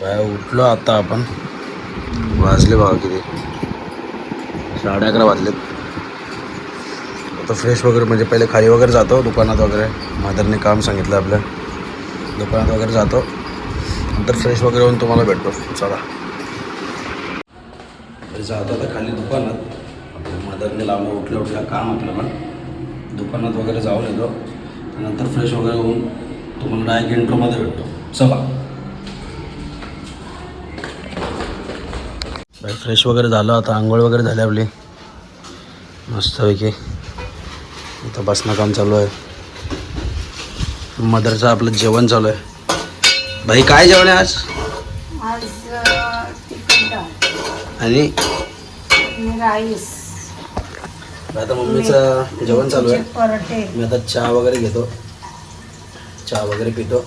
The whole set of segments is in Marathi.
बाय उठलो आता आपण. वाजले भाव किती. साडे अकरा वाजलेत. आता फ्रेश वगैरे म्हणजे पहिले खाली वगैरे जातो दुकानात वगैरे. मदरने काम सांगितलं आपल्या दुकानात वगैरे जातो. नंतर फ्रेश वगैरे होऊन तुम्हाला भेटतो. चला. जातो आता खाली दुकानात. आपल्या मदरने लावलं उठल्या उठल्या काम आपलं पण दुकानात वगैरे जाऊन येतो. नंतर फ्रेश वगैरे होऊन तुम्हाला डायरेक्ट इंट्रोमध्ये भेटतो. चला. बाई फ्रेश वगैरे झालं आता आंघोळ वगैरे झाली आपली. मस्तपैकी. इथं बसणं काम चालू आहे. मदरचं आपलं जेवण चालू आहे. भाई काय जेवण आहे आज? आणि? आता मम्मीचं जेवण चालू आहे. मी आता चहा वगैरे घेतो. चहा वगैरे पितो.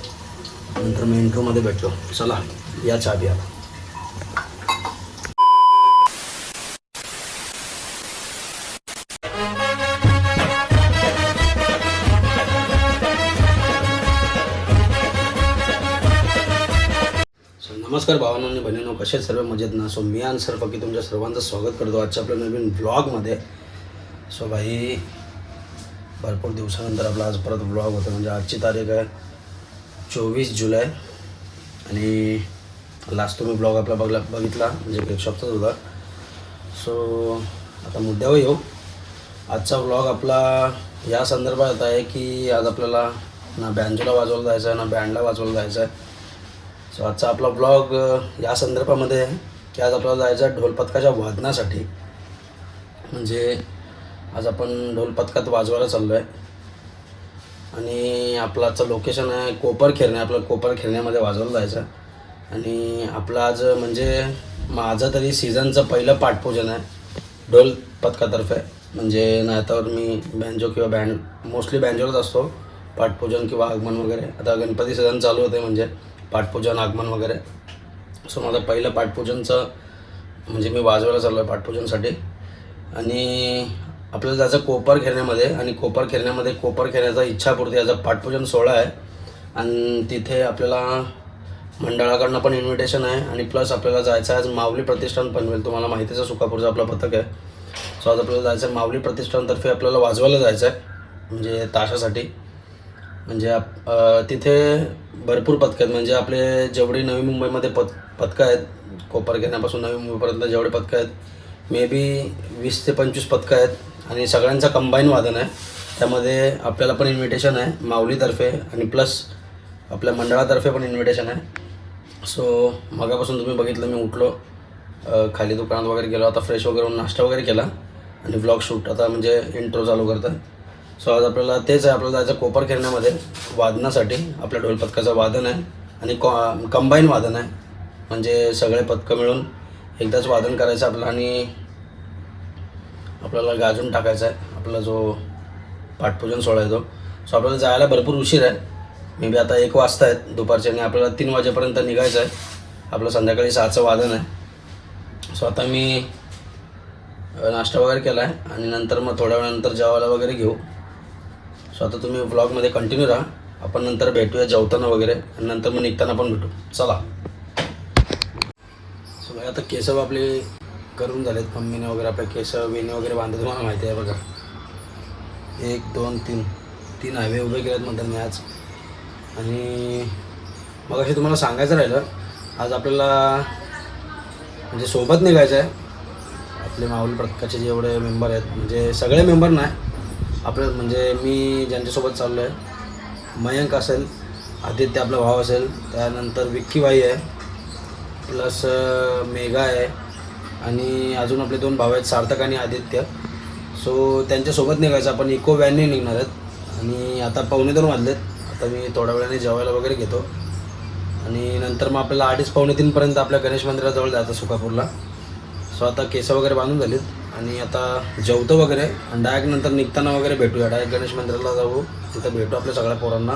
नंतर मी इंट्रोमध्ये भेटतो चला या चहा प्या. नमस्कार भावांनो आणि बहिणींनो कसे सर्व? मजेत ना? सो मी आन्सर फकी तुमच्या सर्वांचं स्वागत करतो आजच्या आपल्या नवीन ब्लॉगमध्ये सो भाई भरपूर दिवसानंतर आपला आज परत ब्लॉग होतो म्हणजे आजची तारीख आहे चोवीस जुलै. आणि लास्ट तुम्ही ब्लॉग आपला बघला बघितला म्हणजे केकशॉपचाच होता. सो आता मुद्द्यावर येऊ. आजचा ब्लॉग आपला या संदर्भात आहे की आज आपल्याला ना बँजोला वाजवायला जायचं आहे ना बँडला वाजवायला जायचं आहे सो आजचा आपला ब्लॉग या संदर्भामध्ये आहे की आज आपल्याला जायचं आहे ढोलपथकाच्या वादनासाठी. म्हणजे आज आपण ढोलपथकात वाजवायला चाललो आहे आणि आपलं आजचं लोकेशन आहे कोपर खेरणे आपलं कोपर खेरण्यामध्ये वाजवायला जायचं आणि आपलं आज म्हणजे माझं तरी सीझनचं पहिलं पाठपूजन आहे ढोल पथकातर्फे म्हणजे नाहीतर मी बँजो किंवा बँड मोस्टली बँजोलाच असतो. पाठपूजन किंवा आगमन वगैरे. आता गणपती सीझन चालू होते म्हणजे. पाठपूजन आगमन वगैरे. सो माझं पहिलं पाठपूजनचं म्हणजे मी वाजवायला चाललो आहे पाठपूजनसाठी. आणि आपल्याला जायचं कोपर खेळण्यामध्ये. आणि कोपर खेळण्यामध्ये कोपर खेळण्याचा इच्छापूर्ती याचा पाठपूजन सोहळा आहे. आणि तिथे आपल्याला मंडळाकडनं पण इन्व्हिटेशन आहे. आणि प्लस आपल्याला जायचं आहे आज माऊली प्रतिष्ठान पनवेल तुम्हाला माहितीच आहे सुकापूरचं आपलं पथक आहे. सो आज आपल्याला जायचं आहे माऊली प्रतिष्ठानतर्फे आपल्याला वाजवायला जायचं आहे. म्हणजे ताशासाठी. म्हणजे आप तिथे भरपूर पथकं आहेत. म्हणजे आपले जेवढी नवी मुंबईमध्ये पथ पथकं आहेत कोपर घेण्यापासून नवी मुंबईपर्यंत जेवढे पथकं आहेत मे बी वीस ते पंचवीस पथकं आहेत. आणि सगळ्यांचं कंबाईन वादन आहे. त्यामध्ये आपल्याला पण इन्व्हिटेशन आहे माऊलीतर्फे. आणि प्लस आपल्या मंडळातर्फे पण इन्व्हिटेशन आहे. सो मगापासून तुम्ही बघितलं मी उठलो. खाली दुकानात वगैरे गेलो. आता फ्रेश वगैरे होऊन नाश्ता वगैरे केला. आणि ब्लॉग शूट आता म्हणजे इंट्रो चालू करतं सो आज आपल्याला तेच आहे आपल्याला जायचं कोपर खेळण्यामध्ये. वादनासाठी. आपल्या ढोलपथकाचं वादन आहे. आणि कॉ कंबाईन वादन आहे. म्हणजे सगळे पथकं मिळून एकदाच वादन करायचं आपलं आणि आपल्याला गाजून टाकायचं आहे. आपला जो पाठपूजन सोहळा आहे तो. सो आपल्याला जायला भरपूर उशीर आहे. मे बी आता एक वाजता आहेत दुपारचे आणि आपल्याला तीन वाजेपर्यंत निघायचं आहे. आपलं संध्याकाळी सहाचं वादन आहे. सो आता मी नाश्ता वगैरे केला आहे. आणि नंतर मग थोड्या वेळानंतर जेवायला वगैरे घेऊ. सो आता तुम्ही व्लॉगमध्ये कंटिन्यू राहा. आपण नंतर भेटूया जेवताना वगैरे. आणि नंतर मग निघताना पण भेटू. चला. सो भाई आता केस आपले करून झालेत. मम्मीने वगैरे आपल्या केस वेणी वगैरे बांधत तुम्हाला माहिती आहे बघा. एक दोन तीन. तीन हायवे उभे केलेत म्हणतात मी आज. आणि मग असे तुम्हाला सांगायचं राहिलं आज आपल्याला म्हणजे सोबत निघायचं आहे. आपले माऊल प्रकाशचे जेवढे मेंबर आहेत म्हणजे सगळे मेंबर नाही आपल्या म्हणजे मी ज्यांच्यासोबत चाललो आहे मयंक असेल आदित्य आपला भाव असेल त्यानंतर विक्कीबाई आहे प्लस मेघा आहे आणि अजून आपले दोन भाऊ आहेत सार्थक आणि आदित्य. सो त्यांच्यासोबत निघायचं आपण इको व्हॅनने निघणार आहेत. आणि आता पावणे दोन वाजलेत आता मी थोड्या वेळाने जेवायला वगैरे घेतो. आणि नंतर मग आपल्याला अडीच पावणे तीनपर्यंत आपल्या गणेश मंदिराजवळ जायचं सुकापूरला सो आता केसं वगैरे बांधून झालीत. आणि आता जेवतो वगैरे आणि डायरेक्ट नंतर निघताना वगैरे भेटूया. डायरेक्ट गणेश मंदिराला जाऊ. तिथं भेटू आपल्या सगळ्या पोरांना.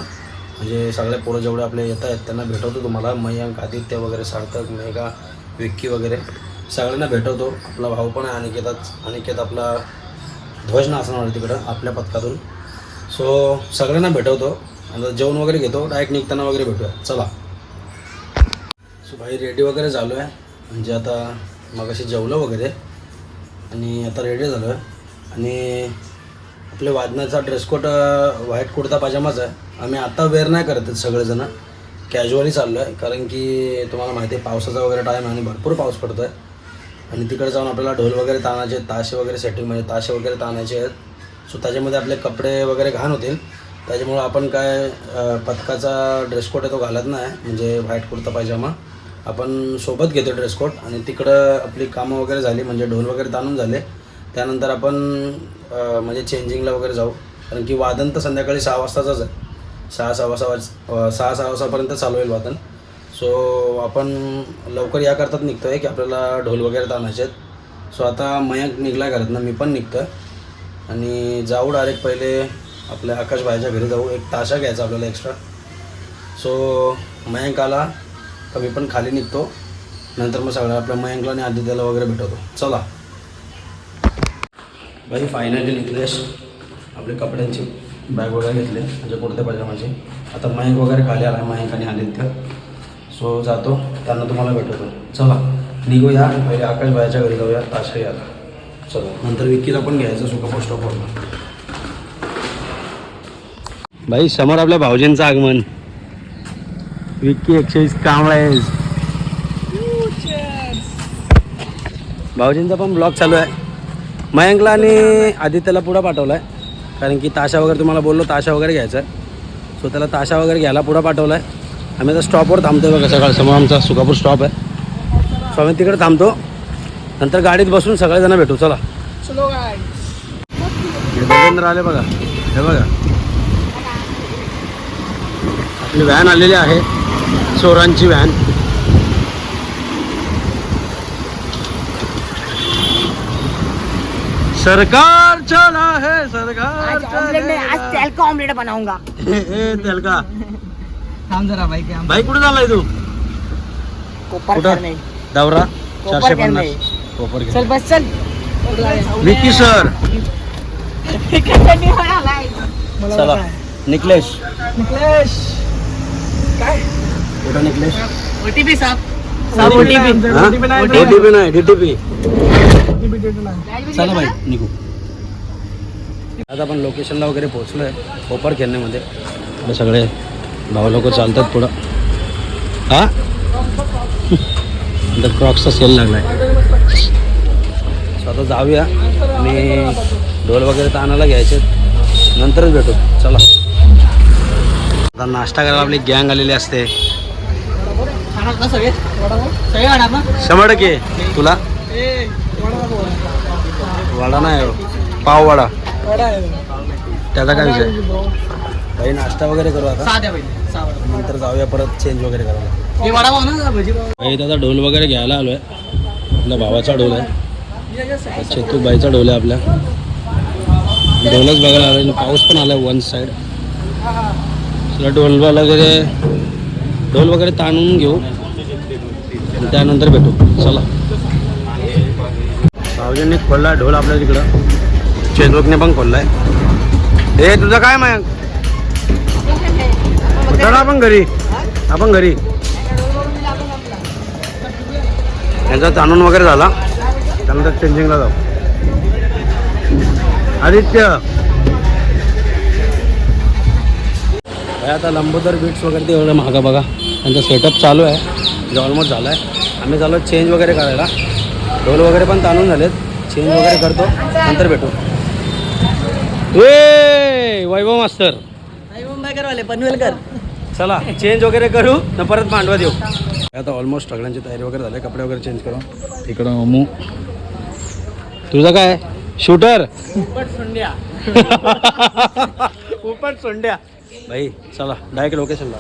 म्हणजे सगळे पोरं जेवढे आपले येत आहेत त्यांना भेटवतो तुम्हाला. मयंक आदित्य वगैरे सार्थक मेघा विक्की वगैरे. सगळ्यांना भेटवतो. आपला भाऊ पण आहे अनिकेताच अनिकेत आपला ध्वज नाचणार आहे तिकडं आपल्या पथकातून. सो सगळ्यांना भेटवतो. आणि जेवण वगैरे घेतो. डायरेक्ट निघताना वगैरे भेटूया. चला. सो भाई रेडी वगैरे झालो आहे म्हणजे आता मग अशी जेवलं वगैरे. आणि आता रेडी झालो आहे आणि आपले वादनाचा ड्रेस कोट व्हाईट कुर्ता पायजामाच आहे. आम्ही आता वेअर नाही करत आहेत सगळेजणं. कॅज्युअली चाललो आहे कारण की तुम्हाला माहिती आहे पावसाचा वगैरे टाईम आणि भरपूर पाऊस पडतो आहे आणि तिकडे जाऊन आपल्याला ढोल वगैरे ताणायचे आहेत, ताशे वगैरे सेटिंग म्हणजे ताशे वगैरे ताणायचे आहेत. सो त्याच्यामध्ये आपले कपडे वगैरे घाण होतील. त्याच्यामुळं आपण काय पथकाचा ड्रेस कोट आहे तो घालत नाही म्हणजे व्हाईट कुर्ता पायजामा. आपण सोबत घेतो ड्रेस कोड आणि तिकडं आपली कामं वगैरे झाली म्हणजे ढोल वगैरे ताणून झाले. त्यानंतर आपण म्हणजे चेंजिंगला वगैरे जाऊ. कारण की वादन तर संध्याकाळी सहा वाजताचंच आहे. सहा सहा वाजता वाज- सहा सहा वाजतापर्यंत चालू होईल वादन. सो आपण लवकर या करतात निघतो आहे की आपल्याला ढोल वगैरे ताणायचे आहेत. सो आता मयंक निघला करत ना मी पण निघतो आहे आणि जाऊ डायरेक्ट पहिले आपल्या आकाश भाईच्या घरी जाऊ. एक ताशा घ्यायचा आपल्याला एक्स्ट्रा सो मयंक आला. तर मी पण खाली निघतो. नंतर मग सगळं आपल्या मयंकला आणि आदित्याला वगैरे भेटवतो. चला. भाई फायनली निघलेस आपले कपड्यांची बॅग वगैरे घेतले. म्हणजे कुर्ते पायजामाचे आता मयंक वगैरे खाली आला मयंक आणि आदित्य. सो जातो. त्यांना तुम्हाला भेटवतो. चला. निघूया. पहिले आकाश भाईच्या घरी जाऊया. ताशा आला चला. नंतर विकीला पण घ्यायचं सुका पोस्ट ऑफवरनं भाई समोर आपल्या भाऊजींचं आगमन. विक्की एकशे वीस कांबळा. आहे भाऊजींचा पण ब्लॉग चालू आहे. मयंकला आणि आदित्यला पुढं पाठवला आहे कारण की ताशा वगैरे तुम्हाला बोललो ताशा वगैरे घ्यायचा आहे. सो त्याला ताशा वगैरे घ्यायला पुढं पाठवला आहे आम्ही आता स्टॉपवर थांबतो बघा सकाळ. समोर आमचा सुकापूर स्टॉप आहे. सो आम्ही तिकडे थांबतो. नंतर गाडीत बसून सगळेजण भेटू. चला. देवेंद्र आले बघा. हे बघा. आपली व्हॅन आलेली आहे. चोरांची व्हॅन. सरकार चला है सरकार ऑमलेट बनाऊंगा। थांब जरा बाईक आहे भाई कुठे चाललाय तू? कोपर कुठं? करणे दौरा कोपर चारशे पन्नास. कोपर चल बस चल. विकी सर. चला. निकलेश. निकलेश. काय? कुठं निकलेश ओटीपी साप हा? OTP नाही, डीटीपी. चला भाई निघू. आता आपण लोकेशनला वगैरे पोहोचलो आहे कोपर खेळण्यामध्ये सगळे भाऊ लोक चालतात पुढं. हा? नंतर क्रॉक्सचा सेल लागला आहे सो आता जाऊया. आणि ढोल वगैरे तर आणायला घ्यायचे. नंतरच भेटू. चला. आता नाश्ता करायला आपली गँग आलेली असते. सगळे? ना शंभर टक्के. तुला? वडा. नाही पाव वडा. त्याचा काय विषय. काही नाश्ता वगैरे करू आता. नंतर जाऊया परत चेंज वगैरे करायला. हे आता ढोल वगैरे घ्यायला आलोय. आपल्या भावाचा ढोल आहे. चेतूबाईचा ढोल आहे आपल्या. ढोलच बघायला आलोय. पाऊस पण आलाय वन साईड तुला ढोल वगैरे ढोल वगैरे ताणून घेऊ. आणि त्यानंतर भेटू. चला. भाऊजींनी खोलला ढोल आपल्या तिकडं. चेतूकने पण खोललाय. हे तुझं काय मग? चला आपण घरी. आपण घरी. यांचा ताणून वगैरे झाला. त्यानंतर चेंजिंगला जाऊ. आदित्य. काय आता लंबोदर बीट्स वगैरे ते एवढं महागा बघा. त्यांचा सेटअप चालू आहे. म्हणजे ऑलमोस्ट झाला आहे आम्ही चालू चेंज वगैरे करायला. ढोल वगैरे पण ताणून झालेत. चेंज वगैरे करतो. नंतर भेटू. ए वैभव मास्तर. पनवेलकर. चला चेंज वगैरे करू न परत मांडवा देऊ. आता ऑलमोस्ट सगळ्यांची तयारी वगैरे झाली. कपडे वगैरे चेंज करू इकडं अमू. तुझं काय? शूटर सोंड्या. उपट सोंड्या. भाई चला डायरेक्ट लोकेशनला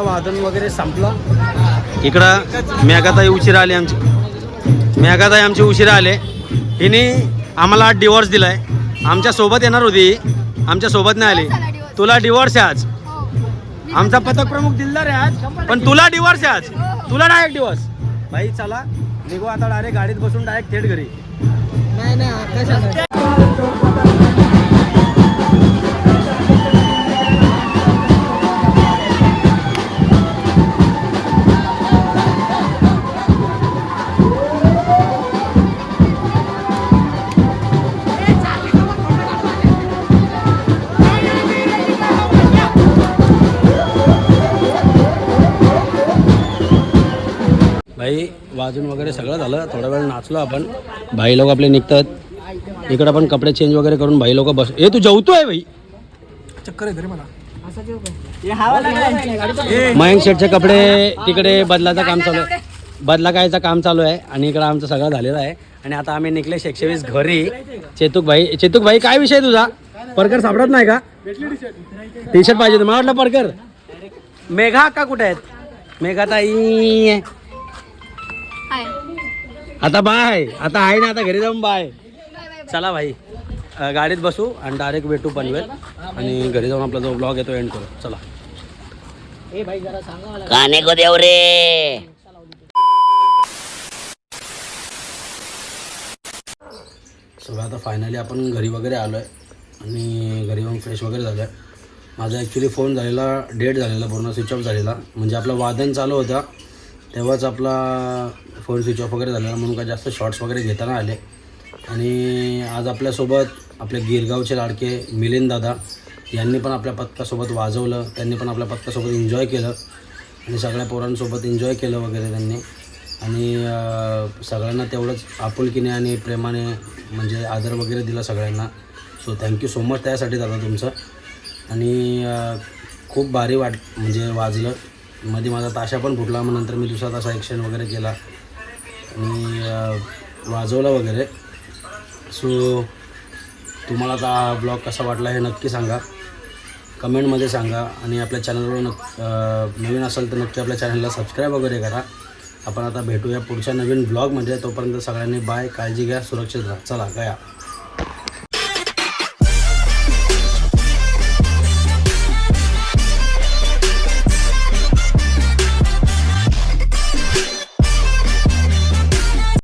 आपला वादन वगैरे संपलं? इकडं मेघाताई उशिरा आली आमची. मेघाताई आमची उशिरा आले. हिने आम्हाला डिवोर्स दिलाय. आमच्यासोबत येणार होती आमच्यासोबत नाही आली. तुला डिवोर्स आहे आज. आमचा पथक प्रमुख दिलदार आहे आज. पण तुला डिवोर्स आहे आज. तुला डायरेक्ट डिवोर्स भाई चला. निघू आता डायरेक्ट गाडीत बसून डायरेक्ट थेट घरी. नाही नाही. भाई वाजून वगैरे सगळं झालं. थोडा वेळ नाचलो आपण. भाई लोक आपले निघतात. इकडं पण कपडे चेंज वगैरे करून भाई लोक बस ए तू जेवतोय भाई? मयंक शेटचे कपडे तिकडे बदलाचं काम चालू आहे. बदला कायचं काम चालू आहे आणि इकडं आमचं सगळं झालेलं आहे. आणि आता आम्ही निघले एकशे वीस घरी. चेतुक भाई चेतुक भाई काय विषय तुझा? परकर सापडत नाही का? टी शर्ट पाहिजे होतं. मला वाटलं परकर. मेघा का कुठे आहेत? मेघा ताई आता बाय आता आहे ना आता घरी जाऊन बाय. चला भाई. गाडीत बसू आणि डायरेक्ट भेटू पनवेल. आणि घरी जाऊन आपला जो ब्लॉग येतो एंड करू. चला. को देव रे. सगळं आता फायनली आपण घरी वगैरे आलो आहे आणि घरी येऊन फ्रेश वगैरे झालं आहे माझा ॲक्च्युली फोन झालेला डेट झालेला पूर्ण स्विच ऑफ झालेला. म्हणजे आपलं वादन चालू होता. तेव्हाच आपला फोन स्विच ऑफ वगैरे झाला म्हणून काय जास्त शॉर्ट्स वगैरे घेताना आले. आणि आज आपल्यासोबत आपले गिरगावचे लाडके मिलिंद दादा यांनी पण आपल्या पथकासोबत वाजवलं त्यांनी पण आपल्या पथकासोबत एन्जॉय केलं. आणि सगळ्या पोरांसोबत एन्जॉय केलं वगैरे त्यांनी. आणि सगळ्यांना तेवढंच आपुलकीने आणि प्रेमाने म्हणजे आदर वगैरे दिला सगळ्यांना. सो थँक्यू सो मच त्यासाठी दादा तुमचं. आणि खूप भारी वाट म्हणजे वाजलं. मध्ये माझा ताशा पण फुटला मग नंतर मी दुसरा तासा एक्सचेंज वगैरे केला. आणि वाजवला वगैरे. सो तुम्हाला आता हा ब्लॉग कसा वाटला हे नक्की सांगा. कमेंटमध्ये सांगा आणि आपल्या चॅनलवर नक् नवीन असाल तर नक्की आपल्या चॅनलला सबस्क्राईब वगैरे करा. आपण आता भेटूया पुढच्या नवीन ब्लॉगमध्ये तोपर्यंत सगळ्यांनी बाय काळजी घ्या सुरक्षित राहा. चला गया.